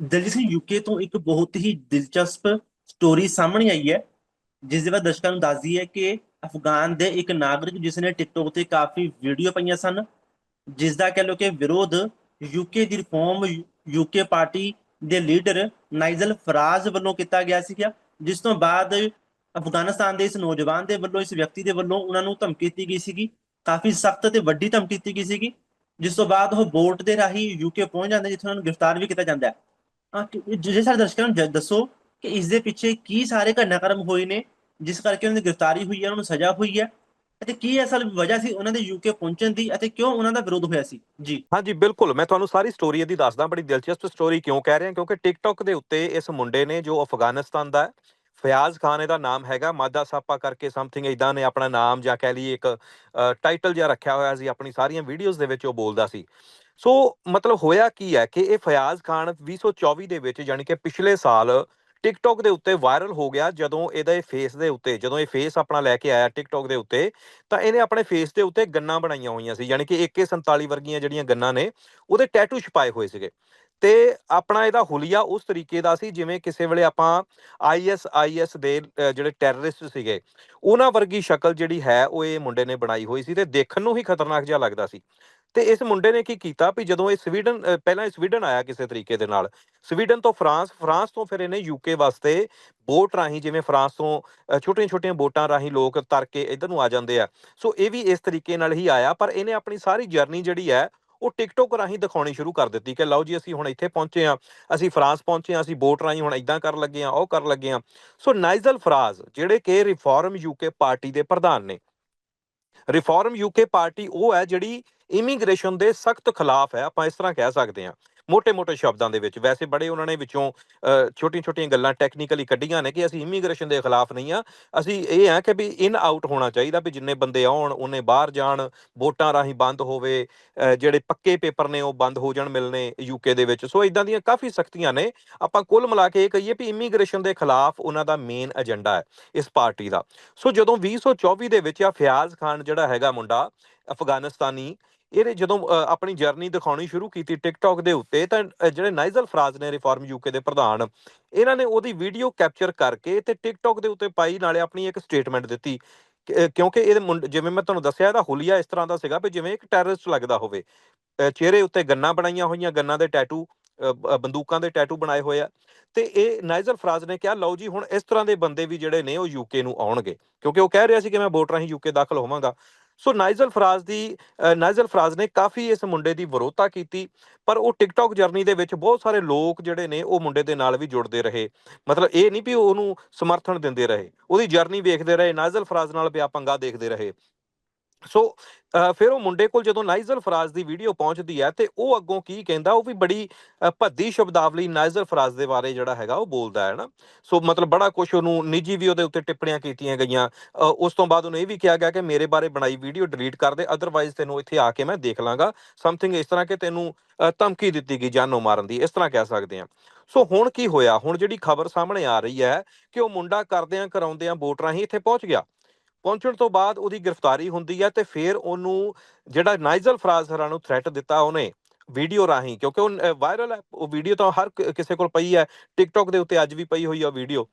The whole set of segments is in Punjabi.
ਦਲਜੀਤ ਸਿੰਘ ਯੂਕੇ ਤੋਂ ਇੱਕ ਬਹੁਤ ਹੀ ਦਿਲਚਸਪ ਸਟੋਰੀ ਸਾਹਮਣੇ ਆਈ ਹੈ, ਜਿਸ ਦੇ ਬਾਅਦ ਦਰਸ਼ਕਾਂ ਨੂੰ ਦੱਸਦੀ ਹੈ ਕਿ ਅਫਗਾਨ ਦੇ ਇੱਕ ਨਾਗਰਿਕ ਜਿਸ ਨੇ ਟਿਕਟੋਕ ਤੇ ਕਾਫੀ ਵੀਡੀਓ ਪਾਈਆਂ ਸਨ, ਜਿਸ ਦਾ ਕਹਿ ਲੋ ਕਿ ਵਿਰੋਧ ਯੂਕੇ ਦੀ ਰਿਫਾਰਮ ਯੂਕੇ ਪਾਰਟੀ ਦੇ ਲੀਡਰ ਨਾਈਜਲ ਫਰਾਜ਼ ਵੱਲੋਂ ਕੀਤਾ ਗਿਆ ਸੀਗਾ, ਜਿਸ ਤੋਂ ਬਾਅਦ ਅਫਗਾਨਿਸਤਾਨ ਦੇ ਇਸ ਨੌਜਵਾਨ ਦੇ ਵੱਲੋਂ, ਇਸ ਵਿਅਕਤੀ ਦੇ ਵੱਲੋਂ ਉਹਨਾਂ ਨੂੰ ਧਮਕੀ ਦਿੱਤੀ ਗਈ ਸੀਗੀ, ਕਾਫੀ ਸਖਤ ਤੇ ਵੱਡੀ ਧਮਕੀ ਦਿੱਤੀ ਗਈ ਸੀਗੀ, ਜਿਸ ਤੋਂ ਬਾਅਦ ਉਹ ਬੋਟ ਦੇ ਰਾਹੀਂ ਯੂਕੇ ਪਹੁੰਚ ਜਾਂਦੇ, ਜਿੱਥੇ ਉਹਨਾਂ ਨੂੰ ਗ੍ਰਿਫਤਾਰ ਵੀ ਕੀਤਾ ਜਾਂਦਾ ਹੈ। ਹਾਂ ਸਾਰੇ ਦਰਸ਼ਕਾਂ ਨੂੰ ਦੱਸੋ ਕਿ ਇਸ ਦੇ ਪਿੱਛੇ ਕੀ ਸਾਰੇ ਘਟਨਾਕ੍ਰਮ ਹੋਏ ਨੇ, ਜਿਸ ਕਰਕੇ ਉਹਨਾਂ ਦੀ ਗ੍ਰਿਫਤਾਰੀ ਹੋਈ ਹੈ, ਉਹਨਾਂ ਨੂੰ ਸਜ਼ਾ ਹੋਈ ਹੈ ਅਤੇ ਕੀ ਅਸਲ ਵਜ੍ਹਾ ਸੀ ਉਹਨਾਂ ਦੇ ਯੂਕੇ ਪਹੁੰਚਣ ਦੀ ਅਤੇ ਕਿਉਂ ਉਹਨਾਂ ਦਾ ਵਿਰੋਧ ਹੋਇਆ ਸੀ? ਜੀ। ਹਾਂਜੀ, ਬਿਲਕੁਲ। ਮੈਂ ਤੁਹਾਨੂੰ ਸਾਰੀ ਸਟੋਰੀ ਇਹਦੀ ਦੱਸਦਾ, ਬੜੀ ਦਿਲਚਸਪ ਸਟੋਰੀ ਕਿਉਂ ਕਹਿ ਰਿਹਾ, ਕਿਉਂਕਿ ਟਿਕਟੌਕ ਦੇ ਉੱਤੇ ਇਸ ਮੁੰਡੇ ਨੇ, ਜੋ ਅਫਗਾਨਿਸਤਾਨ ਦਾ ਫਿਆਜ਼ ਖਾਨ ਇਹਦਾ ਨਾਮ ਹੈਗਾ ਮਾਦਾ ਸਾਪਾ ਕਰਕੇ ਸਮਥਿੰਗ ਇਦਾਂ ਨੇ, ਆਪਣਾ ਨਾਮ ਜਾਂ ਕਹਿ ਲਈਏ ਇੱਕ ਟਾਈਟਲ ਜਿਹਾ ਰੱਖਿਆ ਹੋਇਆ ਸੀ, ਆਪਣੀ ਸਾਰੀਆਂ ਵੀਡੀਓਜ਼ ਦੇ ਵਿੱਚ ਉਹ ਬੋਲਦਾ ਸੀ। ਸੋ ਮਤਲਬ ਹੋਇਆ ਕੀ ਹੈ ਕਿ ਇਹ ਫਿਆਜ਼ ਖਾਨ 2024 ਦੇ ਵਿੱਚ ਯਾਨੀ ਕਿ ਪਿਛਲੇ ਸਾਲ ਟਿਕਟੌਕ ਦੇ ਉੱਤੇ ਵਾਇਰਲ ਹੋ ਗਿਆ ਜਦੋਂ ਇਹਦੇ ਫੇਸ ਦੇ ਉੱਤੇ, ਜਦੋਂ ਇਹ ਫੇਸ ਆਪਣਾ ਲੈ ਕੇ ਆਇਆ ਟਿਕਟੌਕ ਦੇ ਉੱਤੇ, ਤਾਂ ਇਹਨੇ ਆਪਣੇ ਫੇਸ ਦੇ ਉੱਤੇ ਗੰਨਾਂ ਬਣਾਈਆਂ ਹੋਈਆਂ ਸੀ ਯਾਨੀ ਕਿ AK47 ਵਰਗੀਆਂ ਜਿਹੜੀਆਂ ਗੰਨਾਂ ਨੇ, ਉਹਦੇ ਟੈਟੂ ਛਪਾਏ ਹੋਏ ਸੀਗੇ। ਤੇ ਆਪਣਾ ਇਹਦਾ ਹੁਲੀਆ ਉਸ ਤਰੀਕੇ ਦਾ ਸੀ, ਜਿਵੇਂ ਕਿਸੇ ਵੇਲੇ ਆਪਾਂ ISIS ਦੇ ਜਿਹੜੇ ਟੈਰਰਿਸਟ ਸੀਗੇ, ਉਹਨਾਂ ਵਰਗੀ ਸ਼ਕਲ ਜਿਹੜੀ ਹੈ, ਉਹ ਇਹ ਮੁੰਡੇ ਨੇ ਬਣਾਈ ਹੋਈ ਸੀ ਤੇ ਦੇਖਣ ਨੂੰ ਹੀ ਖਤਰਨਾਕ ਜਿਹਾ ਲੱਗਦਾ ਸੀ। ਤੇ ਇਸ ਮੁੰਡੇ ਨੇ ਕੀ ਕੀਤਾ ਵੀ ਜਦੋਂ ਇਹ ਸਵੀਡਨ ਪਹਿਲਾਂ ਇਹ ਸਵੀਡਨ ਆਇਆ ਕਿਸੇ ਤਰੀਕੇ ਦੇ ਨਾਲ, ਸਵੀਡਨ ਤੋਂ ਫਰਾਂਸ ਫਰਾਂਸ ਤੋਂ ਫਿਰ ਇਹਨੇ ਯੂਕੇ ਵਾਸਤੇ ਬੋਟ ਰਾਹੀਂ ਜਿਵੇਂ ਫਰਾਂਸ ਤੋਂ ਛੋਟੀਆਂ-ਛੋਟੀਆਂ ਬੋਟਾਂ ਰਾਹੀਂ ਲੋਕ ਤਰ ਕੇ ਇੱਧਰ ਨੂੰ ਆ ਜਾਂਦੇ ਆ। ਸੋ ਇਹ ਵੀ ਇਸ ਤਰੀਕੇ ਨਾਲ ਹੀ ਆਇਆ, ਪਰ ਇਹਨੇ ਆਪਣੀ ਸਾਰੀ ਜਰਨੀ ਜਿਹੜੀ ਹੈ, ਉਹ ਟਿਕਟੋਕ ਰਾਹੀਂ ਦਿਖਾਉਣੀ ਸ਼ੁਰੂ ਕਰ ਦਿੱਤੀ ਕਿ ਲਓ ਜੀ ਅਸੀਂ ਹੁਣ ਇੱਥੇ ਪਹੁੰਚੇ ਆ ਅਸੀਂ ਫਰਾਂਸ ਪਹੁੰਚੇ ਆ ਅਸੀਂ ਬੋਟ ਰਾਹੀਂ ਹੁਣ ਇਦਾਂ ਕਰਨ ਲੱਗੇ ਆ ਉਹ ਕਰਨ ਲੱਗੇ ਆ ਸੋ ਨਾਈਜਲ ਫਰਾਜ਼ ਜਿਹੜੇ ਕਿ ਰਿਫਾਰਮ ਯੂਕੇ ਪਾਰਟੀ ਦੇ ਪ੍ਰਧਾਨ ਨੇ, ਰਿਫਾਰਮ ਯੂਕੇ ਪਾਰਟੀ ਉਹ ਹੈ ਜਿਹੜੀ ਇਮੀਗ੍ਰੇਸ਼ਨ ਦੇ ਸਖਤ ਖਿਲਾਫ ਹੈ, ਆਪਾਂ ਇਸ ਤਰ੍ਹਾਂ ਕਹਿ ਸਕਦੇ ਹਾਂ। ਮੋٹے-ਮੋٹے ਸ਼ਬਦਾਂ ਦੇ ਵਿੱਚ, ਵੈਸੇ ਬੜੇ ਉਹਨਾਂ ਨੇ ਵਿੱਚੋਂ ਛੋਟੀਆਂ-ਛੋਟੀਆਂ ਗੱਲਾਂ ਟੈਕਨੀਕਲੀ ਕੱਢੀਆਂ ਨੇ ਕਿ ਅਸੀਂ ਇਮੀਗ੍ਰੇਸ਼ਨ ਦੇ ਖਿਲਾਫ ਨਹੀਂ ਆ ਅਸੀਂ ਇਹ ਆ ਕਿ ਵੀ ਇਨ ਆਊਟ ਹੋਣਾ ਚਾਹੀਦਾ ਵੀ ਜਿੰਨੇ ਬੰਦੇ ਆਉਣ, ਉਹਨੇ ਬਾਹਰ ਜਾਣ, ਵੋਟਾਂ ਰਾਹੀਂ ਬੰਦ ਹੋਵੇ ਜਿਹੜੇ ਪੱਕੇ ਪੇਪਰ ਨੇ ਉਹ ਬੰਦ ਹੋ ਜਾਣ ਮਿਲਨੇ ਯੂਕੇ ਦੇ ਵਿੱਚ। ਸੋ ਇਦਾਂ ਦੀਆਂ ਕਾਫੀ ਸਖਤੀਆਂ ਨੇ। ਆਪਾਂ ਕੁੱਲ ਮਿਲਾ ਕੇ ਇਹ ਕਹੀਏ ਵੀ ਇਮੀਗ੍ਰੇਸ਼ਨ ਦੇ ਖਿਲਾਫ ਉਹਨਾਂ ਦਾ ਮੇਨ ਏਜੰਡਾ ਹੈ ਇਸ ਪਾਰਟੀ ਦਾ। ਸੋ ਜਦੋਂ 2024 ਦੇ ਵਿੱਚ ਆ, ਫਿਆਜ਼ ਖਾਨ ਜਿਹੜਾ ਹੈਗਾ ਮੁੰਡਾ, ਅਫਗਾਨਿਸਤਾਨੀ ਇਹਨੇ ਜਦੋਂ ਆਪਣੀ ਜਰਨੀ ਦਿਖਾਉਣੀ ਸ਼ੁਰੂ ਕੀਤੀ ਟਿਕਟੌਕ ਦੇ ਉੱਤੇ, ਤਾਂ ਜਿਹੜੇ ਨਾਈਜਲ ਫਰਾਜ਼ ਨੇ ਰਿਫਾਰਮ ਯੂਕੇ ਦੇ ਪ੍ਰਧਾਨ, ਇਹਨਾਂ ਨੇ ਉਹਦੀ ਵੀਡੀਓ ਕੈਪਚਰ ਕਰਕੇ ਤੇ ਟਿਕਟੌਕ ਦੇ ਉੱਤੇ ਪਾਈ, ਨਾਲੇ ਆਪਣੀ ਇੱਕ ਸਟੇਟਮੈਂਟ ਦਿੱਤੀ। ਕਿਉਂਕਿ ਇਹਦੇ ਜਿਵੇਂ ਮੈਂ ਤੁਹਾਨੂੰ ਦੱਸਿਆ, ਇਹਦਾ ਹੁਲੀਆ ਇਸ ਤਰ੍ਹਾਂ ਦਾ ਸੀਗਾ ਵੀ ਜਿਵੇਂ ਇੱਕ ਟੈਰਰਿਸਟ ਲੱਗਦਾ ਹੋਵੇ। ਚਿਹਰੇ ਉੱਤੇ ਗੰਨਾਂ ਬਣਾਈਆਂ ਹੋਈਆਂ, ਗੰਨਾਂ ਦੇ ਟੈਟੂ ਬੰਦੂਕਾਂ ਦੇ ਟੈਟੂ ਬਣਾਏ ਹੋਏ ਆ। ਤੇ ਇਹ ਨਾਈਜਲ ਫਰਾਜ਼ ਨੇ ਕਿਹਾ, ਲਓ ਜੀ, ਹੁਣ ਇਸ ਤਰ੍ਹਾਂ ਦੇ ਬੰਦੇ ਵੀ ਜਿਹੜੇ ਨੇ, ਉਹ ਯੂਕੇ ਨੂੰ ਆਉਣਗੇ। ਕਿਉਂਕਿ ਉਹ ਕਹਿ ਰਿਹਾ ਸੀ ਕਿ ਮੈਂ ਵੋਟ ਰਾਹੀਂ ਯੂਕੇ ਦਾਖਲ ਹੋਵਾਂਗਾ। ਸੋ ਨਾਈਜਲ ਫਰਾਜ਼ ਦੀ ਨਾਈਜਲ ਫਰਾਜ਼ ਨੇ ਕਾਫੀ ਇਸ ਮੁੰਡੇ ਦੀ ਵਿਰੋਧਤਾ ਕੀਤੀ, ਪਰ ਉਹ ਟਿਕਟੌਕ ਜਰਨੀ ਦੇ ਵਿੱਚ ਬਹੁਤ ਸਾਰੇ ਲੋਕ ਜਿਹੜੇ ਨੇ ਉਹ ਮੁੰਡੇ ਦੇ ਨਾਲ ਵੀ ਜੁੜਦੇ ਰਹੇ। ਮਤਲਬ ਇਹ ਨਹੀਂ ਵੀ ਉਹਨੂੰ ਸਮਰਥਨ ਦਿੰਦੇ ਰਹੇ, ਉਹਦੀ ਜਰਨੀ ਵੇਖਦੇ ਰਹੇ ਨਾਜ਼ਲ ਫਰਾਜ਼ ਨਾਲ ਪਿਆ ਪੰਗਾ ਦੇਖਦੇ ਰਹੇ। ਸੋ ਅ, ਫਿਰ ਉਹ ਮੁੰਡੇ ਕੋਲ ਜਦੋਂ ਨਾਈਜਲ ਫਰਾਜ਼ ਦੀ ਵੀਡੀਓ ਪਹੁੰਚਦੀ ਹੈ ਤੇ ਉਹ ਅੱਗੋਂ ਕੀ ਕਹਿੰਦਾ ਉਹ ਵੀ ਬੜੀ ਭੱਦੀ ਸ਼ਬਦਾਵਲੀ ਨਾਈਜਲ ਫਰਾਜ਼ ਦੇ ਬਾਰੇ ਜਿਹੜਾ ਹੈਗਾ ਉਹ ਬੋਲਦਾ ਹੈ ਨਾ। ਸੋ ਮਤਲਬ ਬੜਾ ਕੁਝ ਉਹਨੂੰ ਨਿੱਜੀ ਵੀ ਉਹਦੇ ਉੱਤੇ ਟਿੱਪਣੀਆਂ ਕੀਤੀਆਂ ਗਈਆਂ। ਉਸ ਤੋਂ ਬਾਅਦ ਉਹਨੂੰ ਇਹ ਵੀ ਕਿਹਾ ਗਿਆ ਕਿ ਮੇਰੇ ਬਾਰੇ ਬਣਾਈ ਵੀਡੀਓ ਡਿਲੀਟ ਕਰ ਦੇ ਅਦਰਵਾਈਜ਼ ਤੈਨੂੰ ਇੱਥੇ ਆ ਕੇ ਮੈਂ ਦੇਖ ਲਾਂਗਾ। ਸਮਥਿੰਗ ਇਸ ਤਰ੍ਹਾਂ ਕਿ ਤੈਨੂੰ ਧਮਕੀ ਦਿੱਤੀ ਗਈ ਜਾਨੋਂ ਮਾਰਨ ਦੀ ਇਸ ਤਰ੍ਹਾਂ ਕਹਿ ਸਕਦੇ ਹਾਂ। ਸੋ ਹੁਣ ਕੀ ਹੋਇਆ? ਹੁਣ ਜਿਹੜੀ ਖਬਰ ਸਾਹਮਣੇ ਆ ਰਹੀ ਹੈ ਕਿ ਉਹ ਮੁੰਡਾ ਕਰਦਿਆਂ ਕਰਾਉਂਦਿਆਂ ਵੋਟ ਰਾਹੀਂ ਇੱਥੇ ਪਹੁੰਚ ਗਿਆ। ਪਹੁੰਚਣ ਤੋਂ ਬਾਅਦ ਉਹਦੀ ਗ੍ਰਿਫਤਾਰੀ ਹੁੰਦੀ ਹੈ ਤੇ ਫਿਰ ਉਹਨੂੰ ਜਿਹੜਾ ਨਾਈਜਲ ਫਰਾਜ਼ ਹਰਾ ਨੂੰ ਥ੍ਰੈਟ ਦਿੱਤਾ ਉਹਨੇ ਵੀਡੀਓ ਰਾਹੀਂ, ਕਿਉਂਕਿ ਉਹ ਵਾਇਰਲ ਹੈ, ਉਹ ਵੀਡੀਓ ਤਾਂ ਹਰ ਕਿਸੇ ਕੋਲ ਪਈ ਹੈ ਟਿਕਟੌਕ ਦੇ ਉੱਤੇ ਅੱਜ ਵੀ ਪਈ ਹੋਈ ਆ ਵੀਡੀਓ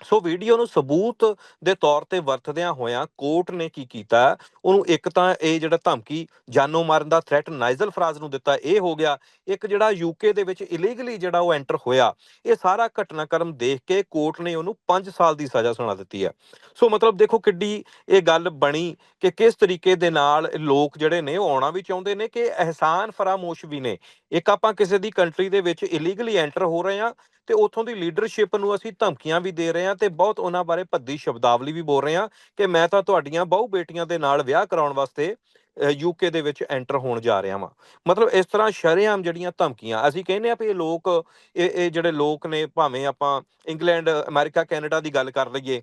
ਸੋ ਵੀਡੀਓ ਨੂੰ ਸਬੂਤ ਦੇ ਤੌਰ ਤੇ ਵਰਤਦਿਆਂ ਹੋਇਆਂ ਕੋਰਟ ਨੇ ਕੀ ਕੀਤਾ? ਉਹਨੂੰ ਇੱਕ ਤਾਂ ਇਹ ਜਿਹੜਾ ਧਮਕੀ, ਜਾਨੋਂ ਮਾਰਨ ਦਾ ਥ੍ਰੈਟ ਨਾਈਜਲ ਫਰਾਜ਼ ਨੂੰ ਦਿੱਤਾ, ਇਹ ਹੋ ਗਿਆ। ਇੱਕ ਜਿਹੜਾ ਯੂਕੇ ਦੇ ਵਿੱਚ ਇਲੀਗਲੀ ਜਿਹੜਾ ਉਹ ਐਂਟਰ ਹੋਇਆ, ਇਹ ਸਾਰਾ ਘਟਨਾਕ੍ਰਮ ਦੇਖ ਕੇ ਕੋਰਟ ਨੇ ਉਹਨੂੰ 5 ਸਾਲ ਦੀ ਸਜ਼ਾ ਸੁਣਾ ਦਿੱਤੀ ਹੈ। ਸੋ ਮਤਲਬ ਦੇਖੋ ਕਿੱਡੀ ਇਹ ਗੱਲ ਬਣੀ ਕਿ ਕਿਸ ਤਰੀਕੇ ਦੇ ਨਾਲ ਲੋਕ ਜਿਹੜੇ ਨੇ ਉਹ ਆਉਣਾ ਵੀ ਚਾਹੁੰਦੇ ਨੇ ਕਿ ਅਹਿਸਾਨ ਫਰਾਮੋਸ਼ ਵੀ ਨੇ। ਇੱਕ ਆਪਾਂ ਕਿਸੇ ਦੀ ਕੰਟਰੀ ਦੇ ਵਿੱਚ ਇਲੀਗਲੀ ਐਂਟਰ ਹੋ ਰਹੇ ਹਾਂ ਤੇ ਉਥੋਂ ਦੀ ਲੀਡਰਸ਼ਿਪ ਨੂੰ ਅਸੀਂ ਧਮਕੀਆਂ ਵੀ ਦੇ ਰਹੇ ਹਾਂ ਤੇ ਬਹੁਤ ਉਹਨਾਂ ਬਾਰੇ ਭੱਦੀ ਸ਼ਬਦਾਵਲੀ ਵੀ ਬੋਲ ਰਹੇ ਹਾਂ ਕਿ ਮੈਂ ਤਾਂ ਤੁਹਾਡੀਆਂ ਬਹੁ ਬੇਟੀਆਂ ਦੇ ਨਾਲ ਵਿਆਹ ਕਰਾਉਣ ਵਾਸਤੇ ਯੂਕੇ ਦੇ ਵਿੱਚ ਐਂਟਰ ਹੋਣ ਜਾ ਰਿਹਾ ਵਾਂ। ਮਤਲਬ ਇਸ ਤਰ੍ਹਾਂ ਸ਼ਰੇਆਮ ਜਿਹੜੀਆਂ ਧਮਕੀਆਂ, ਅਸੀਂ ਕਹਿੰਦੇ ਆ ਵੀ ਇਹ ਲੋਕ, ਇਹ ਇਹ ਜਿਹੜੇ ਲੋਕ ਨੇ, ਭਾਵੇਂ ਆਪਾਂ ਇੰਗਲੈਂਡ, ਅਮਰੀਕਾ, ਕੈਨੇਡਾ ਦੀ ਗੱਲ ਕਰ ਲਈਏ,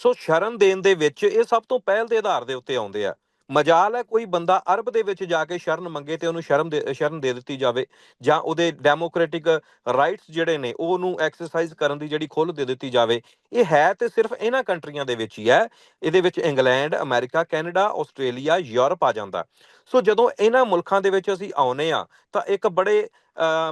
ਸੋ ਸ਼ਰਨ ਦੇਣ ਦੇ ਵਿੱਚ ਇਹ ਸਭ ਤੋਂ ਪਹਿਲ ਦੇ ਆਧਾਰ ਦੇ ਉੱਤੇ ਆਉਂਦੇ ਆ। ਮਜਾਲ ਹੈ, ਕੋਈ ਬੰਦਾ ਅਰਬ ਦੇ ਵਿੱਚ ਜਾ ਕੇ ਸ਼ਰਨ ਮੰਗੇ ਤੇ ਉਹਨੂੰ ਸ਼ਰਮ ਦੇ, ਸ਼ਰਨ ਦੇ ਦਿੱਤੀ ਜਾਵੇ ਜਾਂ ਉਹਦੇ ਡੈਮੋਕ੍ਰੈਟਿਕ ਰਾਈਟਸ ਜਿਹੜੇ ਨੇ ਉਹ ਉਹਨੂੰ ਐਕਸਰਸਾਈਜ਼ ਕਰਨ ਦੀ ਜਿਹੜੀ ਖੁੱਲ੍ਹ ਦੇ ਦਿੱਤੀ ਜਾਵੇ। ਇਹ ਹੈ ਤੇ ਸਿਰਫ ਇਹਨਾਂ ਕੰਟਰੀਆਂ ਦੇ ਵਿੱਚ ਹੀ ਹੈ। ਇਹਦੇ ਵਿੱਚ England, America, Canada, Australia, Europe ਆ ਜਾਂਦਾ। ਸੋ ਜਦੋਂ ਇਹਨਾਂ ਮੁਲਕਾਂ ਦੇ ਵਿੱਚ ਅਸੀਂ ਆਉਨੇ ਆ ਤਾਂ ਇੱਕ ਬੜੇ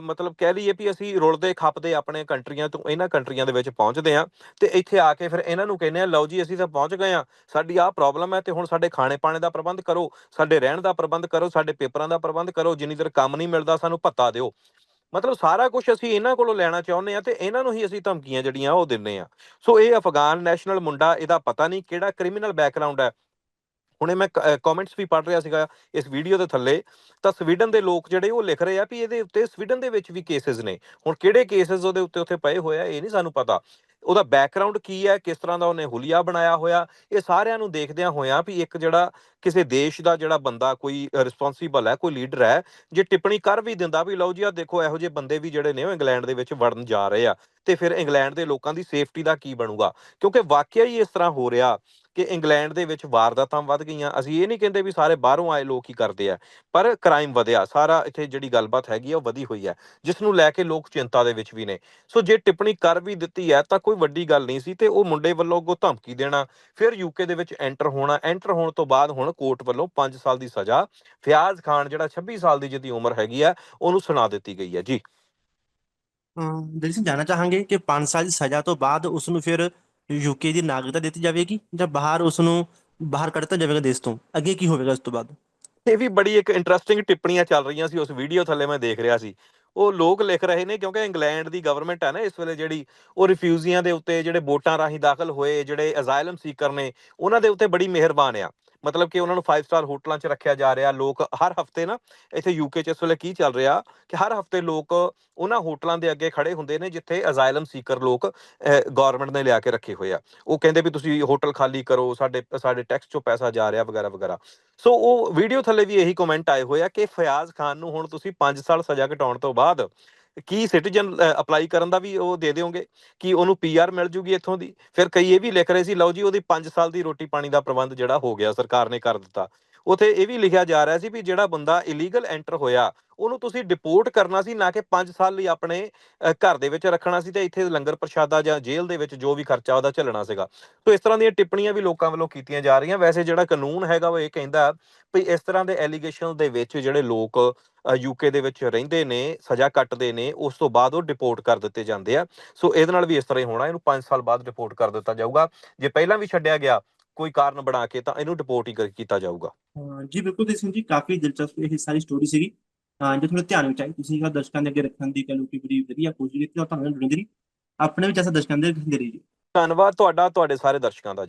ਮਤਲਬ ਕਹਿ ਲਈਏ ਵੀ ਅਸੀਂ ਰੁਲਦੇ ਖੱਪਦੇ ਆਪਣੇ ਕੰਟਰੀਆਂ ਤੋਂ, ਇਹਨਾਂ ਕੰਟਰੀਆਂ ਦੇ ਵਿੱਚ ਪਹੁੰਚਦੇ ਆ ਤੇ ਇੱਥੇ ਆ ਕੇ ਫਿਰ ਇਹਨਾਂ ਨੂੰ ਕਹਿੰਦੇ ਆ ਲਓ ਜੀ ਅਸੀਂ ਤਾਂ ਪਹੁੰਚ ਗਏ ਆ ਸਾਡੀ ਆਹ ਪ੍ਰੋਬਲਮ ਹੈ ਤੇ ਹੁਣ ਸਾਡੇ ਖਾਣੇ ਪਾਣੇ ਦਾ ਪ੍ਰਬੰਧ ਕਰੋ, ਸਾਡੇ ਰਹਿਣ ਦਾ ਪ੍ਰਬੰਧ ਕਰੋ, ਸਾਡੇ ਪੇਪਰਾਂ ਦਾ ਪ੍ਰਬੰਧ ਕਰੋ, ਜਿੰਨੀ ਦੇਰ ਕੰਮ ਨਹੀਂ ਮਿਲਦਾ ਸਾਨੂੰ ਭੱਤਾ ਦਿਓ। ਮਤਲਬ ਸਾਰਾ ਕੁਝ ਅਸੀਂ ਇਹਨਾਂ ਕੋਲੋਂ ਲੈਣਾ ਚਾਹੁੰਦੇ ਆ ਤੇ ਇਹਨਾਂ ਨੂੰ ਹੀ ਅਸੀਂ ਧਮਕੀਆਂ ਜਿਹੜੀਆਂ ਉਹ ਦਿੰਨੇ ਆ ਸੋ ਇਹ ਅਫਗਾਨ ਨੈਸ਼ਨਲ ਮੁੰਡਾ, ਇਹਦਾ ਪਤਾ ਨਹੀਂ ਕਿਹੜਾ ਕ੍ਰਿਮੀਨਲ ਬੈਕਗ੍ਰਾਉਂਡ ਹੈ ਹੁਣੇ ਮੈਂ ਕਮੈਂਟਸ ਵੀ ਪੜ੍ਹ ਰਿਹਾ ਸੀਗਾ ਇਸ ਵੀਡੀਓ ਦੇ ਥੱਲੇ, ਤਾਂ ਸਵੀਡਨ ਦੇ ਲੋਕ ਜਿਹੜੇ ਉਹ ਲਿਖ ਰਹੇ ਆ ਵੀ ਇਹਦੇ ਉੱਤੇ ਸਵੀਡਨ ਦੇ ਵਿੱਚ ਵੀ ਕੇਸਿਸ ਨੇ। ਹੁਣ ਕਿਹੜੇ ਕੇਸਿਸ ਉਹਦੇ ਉੱਤੇ ਉੱਥੇ ਪਏ ਹੋਏ ਆ, ਇਹ ਨਹੀਂ ਸਾਨੂੰ ਪਤਾ। ਉਹਦਾ ਬੈਕਗ੍ਰਾਉਂਡ ਕੀ ਹੈ, ਕਿਸ ਤਰ੍ਹਾਂ ਦਾ ਉਹਨੇ ਹੁਲੀਆ ਬਣਾਇਆ ਹੋਇਆ, ਇਹ ਸਾਰਿਆਂ ਨੂੰ ਦੇਖਦਿਆਂ ਹੋਇਆਂ ਵੀ ਇੱਕ ਜਿਹੜਾ ਕਿਸੇ ਦੇਸ਼ ਦਾ ਜਿਹੜਾ ਬੰਦਾ ਕੋਈ ਰਿਸਪੌਂਸੀਬਲ ਹੈ, ਕੋਈ ਲੀਡਰ ਹੈ, ਜੇ ਟਿੱਪਣੀ ਕਰ ਵੀ ਦਿੰਦਾ ਵੀ ਲਓ ਜੀ ਆ ਦੇਖੋ ਇਹੋ ਜਿਹੇ ਬੰਦੇ ਵੀ ਜਿਹੜੇ ਨੇ ਉਹ ਇੰਗਲੈਂਡ ਦੇ ਵਿੱਚ ਵੜਨ ਜਾ ਰਹੇ ਆ, ਤੇ ਫਿਰ ਇੰਗਲੈਂਡ ਦੇ ਲੋਕਾਂ ਦੀ ਸੇਫਟੀ ਦਾ ਕੀ ਬਣੂਗਾ? ਕਿਉਂਕਿ ਵਾਕਿਆ ਹੀ ਇਸ ਤਰ੍ਹਾਂ ਹੋ ਰਿਹਾ। ਕਿ ਇੰਗਲੈਂਡ ਦੇ ਵਿੱਚ ਵਾਰਦਾਤਾਂ ਵੱਧ ਗਈਆਂ। ਅਸੀਂ ਇਹ ਨਹੀਂ ਕਹਿੰਦੇ ਵੀ ਸਾਰੇ ਬਾਹਰੋਂ ਆਏ ਲੋਕ ਹੀ ਕਰਦੇ ਆ, ਪਰ ਕ੍ਰਾਈਮ ਵਧਿਆ। ਸਾਰਾ ਇੱਥੇ ਜਿਹੜੀ ਗੱਲਬਾਤ ਹੈਗੀ ਆ, ਉਹ ਵਧੀ ਹੋਈ ਹੈ ਜਿਸ ਨੂੰ ਲੈ ਕੇ ਲੋਕ ਚਿੰਤਾ ਦੇ ਵਿੱਚ ਵੀ ਨੇ। ਸੋ ਜੇ ਟਿੱਪਣੀ ਕਰ ਵੀ ਦਿੱਤੀ ਹੈ ਤਾਂ ਕੋਈ ਵੱਡੀ ਗੱਲ ਨਹੀਂ ਸੀ ਤੇ ਉਹ ਮੁੰਡੇ ਵੱਲੋਂ ਅੱਗੋਂ ਧਮਕੀ ਦੇਣਾ, ਫਿਰ ਯੂਕੇ ਦੇ ਵਿੱਚ ਐਂਟਰ ਹੋਣਾ। ਐਂਟਰ ਹੋਣ ਤੋਂ ਬਾਅਦ ਹੁਣ ਕੋਰਟ ਵੱਲੋਂ 5 ਸਾਲ ਦੀ ਸਜ਼ਾ, ਫਿਆਜ਼ ਖਾਨ ਜਿਹੜਾ 26 ਸਾਲ ਦੀ ਜਿਹਦੀ ਉਮਰ ਹੈਗੀ ਆ, ਉਹਨੂੰ ਸੁਣਾ ਦਿੱਤੀ ਗਈ ਹੈ ਜੀ। ਦਿਲ ਸਿੰਘ ਚਾਹਾਂਗੇ ਕਿ 5 ਸਾਲ ਦੀ ਸਜ਼ਾ ਤੋਂ ਬਾਅਦ ਉਸ ਨੂੰ ਫਿਰ ਯੂਕੇ ਦੀ ਨਾਗਰਿਕਤਾ ਦਿੱਤੀ ਜਾਵੇਗੀ ਜਾਂ ਬਾਹਰ ਉਸ ਨੂੰ ਬਾਹਰ ਕੱਢ ਜਾਵੇਗਾ ਦੇਸ਼ ਤੋਂ? ਅੱਗੇ ਕੀ ਹੋਵੇਗਾ ਇਸ ਤੋਂ ਬਾਅਦ? ਇਹ ਵੀ ਬੜੀ ਇੱਕ ਇੰਟਰਸਟਿੰਗ ਟਿੱਪਣੀਆਂ ਚੱਲ ਰਹੀਆਂ ਸੀ ਉਸ ਵੀਡੀਓ ਥੱਲੇ ਮੈਂ ਦੇਖ ਰਿਹਾ ਸੀ। ਉਹ ਲੋਕ ਲਿਖ ਰਹੇ ਨੇ ਕਿਉਂਕਿ ਇੰਗਲੈਂਡ ਦੀ ਗਵਰਨਮੈਂਟ ਹੈ ਨਾ, ਇਸ ਵੇਲੇ ਜਿਹੜੀ ਉਹ ਰਿਫਿਊਜੀਆਂ ਦੇ ਉੱਤੇ ਜਿਹੜੇ ਵੋਟਾਂ ਰਾਹੀਂ ਦਾਖਲ ਹੋਏ, ਜਿਹੜੇ ਅਜ਼ਾਇਲਮ ਸੀਕਰ ਨੇ, ਉਹਨਾਂ ਦੇ ਉੱਤੇ ਬੜੀ ਮਿਹਰਬਾਨ ਆ। ਮਤਲਬ ਕਿ ਉਹਨਾਂ ਨੂੰ 5 ਸਟਾਰ ਹੋਟਲਾਂ 'ਚ ਰੱਖਿਆ ਜਾ ਰਿਹਾ, ਲੋਕ ਹਰ ਹਫ਼ਤੇ ਨਾ ਇੱਥੇ ਯੂਕੇ 'ਚ ਇਸ ਵੇਲੇ ਕੀ ਚੱਲ ਰਿਹਾ ਕਿ ਹਰ ਹਫ਼ਤੇ ਲੋਕ ਉਹਨਾਂ ਹੋਟਲਾਂ ਦੇ ਅੱਗੇ ਖੜੇ ਹੁੰਦੇ ਨੇ ਜਿੱਥੇ ਅਜ਼ਾਇਲਮ ਸੀਕਰ ਲੋਕ ਗਵਰਨਮੈਂਟ ਨੇ ਲਿਆ ਕੇ ਰੱਖੇ ਹੋਏ ਆ। ਉਹ ਕਹਿੰਦੇ ਵੀ ਤੁਸੀਂ ਹੋਟਲ ਖਾਲੀ ਕਰੋ, ਸਾਡੇ ਸਾਡੇ ਟੈਕਸ 'ਚੋਂ ਪੈਸਾ ਜਾ ਰਿਹਾ ਵਗੈਰਾ ਵਗੈਰਾ। ਸੋ ਉਹ ਵੀਡੀਓ ਥੱਲੇ ਵੀ ਇਹੀ ਕਮੈਂਟ ਆਏ ਹੋਏ ਆ ਕਿ ਫਿਆਜ਼ ਖਾਨ ਨੂੰ ਹੁਣ ਤੁਸੀਂ 5 ਸਾਲ ਸਜ਼ਾ ਘਟਾਉਣ ਤੋਂ ਬਾਅਦ ਕੀ ਸਿਟੀਜ਼ਨ ਅਪਲਾਈ ਕਰਨ ਦਾ ਵੀ ਉਹ ਦੇ ਦਿਓਗੇ? ਕਿ ਉਹਨੂੰ ਪੀਆਰ ਮਿਲ ਜੂਗੀ ਇੱਥੋਂ ਦੀ? ਫਿਰ ਕਈ ਇਹ ਵੀ ਲਿਖ ਰਹੇ ਸੀ, ਲਓ ਜੀ, ਉਹਦੀ 5 ਸਾਲ ਦੀ ਰੋਟੀ ਪਾਣੀ ਦਾ ਪ੍ਰਬੰਧ ਜਿਹੜਾ ਹੋ ਗਿਆ, ਸਰਕਾਰ ਨੇ ਕਰ ਦਿੱਤਾ। ਉਥੇ ਇਹ ਵੀ ਲਿਖਿਆ ਜਾ ਰਿਹਾ ਸੀ ਵੀ ਜਿਹੜਾ ਬੰਦਾ ਇਲੀਗਲ ਐਂਟਰ ਹੋਇਆ, ਉਹਨੂੰ ਤੁਸੀਂ ਡਿਪੋਰਟ ਕਰਨਾ ਸੀ, ਨਾ ਕਿ 5 ਸਾਲ ਲਈ ਆਪਣੇ ਘਰ ਦੇ ਵਿੱਚ ਰੱਖਣਾ ਸੀ ਤੇ ਇੱਥੇ ਲੰਗਰ ਪ੍ਰਸ਼ਾਦਾ ਜਾਂ ਜੇਲ੍ਹ ਦੇ ਵਿੱਚ ਜੋ ਵੀ ਖਰਚਾ ਉਹਦਾ ਝੱਲਣਾ ਸੀਗਾ। ਸੋ ਇਸ ਤਰ੍ਹਾਂ ਦੀਆਂ ਟਿੱਪਣੀਆਂ ਵੀ ਲੋਕਾਂ ਵੱਲੋਂ ਕੀਤੀਆਂ ਜਾ ਰਹੀਆਂ। ਵੈਸੇ ਜਿਹੜਾ ਕਾਨੂੰਨ ਹੈਗਾ ਉਹ ਇਹ ਕਹਿੰਦਾ ਵੀ ਇਸ ਤਰ੍ਹਾਂ ਦੇ ਐਲੀਗੇਸ਼ਨ ਦੇ ਵਿੱਚ ਜਿਹੜੇ ਲੋਕ ਯੂਕੇ ਦੇ ਵਿੱਚ ਰਹਿੰਦੇ ਨੇ, ਸਜ਼ਾ ਕੱਟਦੇ ਨੇ, ਉਸ ਤੋਂ ਬਾਅਦ ਉਹ ਡਿਪੋਰਟ ਕਰ ਦਿੱਤੇ ਜਾਂਦੇ ਆ। ਸੋ ਇਹਦੇ ਨਾਲ ਵੀ ਇਸ ਤਰ੍ਹਾਂ ਹੀ ਹੋਣਾ, ਇਹਨੂੰ 5 ਸਾਲ ਬਾਅਦ ਡਿਪੋਰਟ ਕਰ ਦਿੱਤਾ ਜਾਊਗਾ। ਜੇ ਪਹਿਲਾਂ ਵੀ ਛੱਡਿਆ ਗਿਆ ਕੋਈ ਕਾਰਨ ਬਣਾ ਕੇ ਤਾਂ ਇਹਨੂੰ ਡਿਪੋਰਟ ਹੀ ਕਰ- ਕੀਤਾ ਜਾਊਗਾ। ਜੀ ਬਿਲਕੁਲ ਦਿਲ ਸਿੰਘ ਜੀ ਕਾਫੀ ਦਿਲਚਸਪ ਇਹ ਸਾਰੀ ਸਟੋਰੀ ਸੀਗੀ। ਹਾਂ ਜੇ ਤੁਹਾਡੇ ਧਿਆਨ ਵਿੱਚ ਆਈ ਤੁਸੀਂ ਇਹ ਦਰਸ਼ਕਾਂ ਦੇ ਅੱਗੇ ਰੱਖਣ ਦੀ ਕਹ ਲਓ ਕਿ ਬੜੀ ਵਧੀਆ ਕੋਸ਼ਿਸ਼ ਕੀਤੀ ਔਰ ਤੁਹਾਨੂੰ ਜੁੜਨ ਦੀ ਆਪਣੇ ਵਿੱਚ ਐਸਾ ਦਰਸ਼ਕਾਂ ਦੇ ਰੱਖਣ ਦੇ ਰਹੀ ਜੀ। ਧੰਨਵਾਦ ਤੁਹਾਡਾ ਤੁਹਾਡੇ ਸਾਰੇ ਦਰਸ਼ਕਾਂ ਦਾ ਜੀ।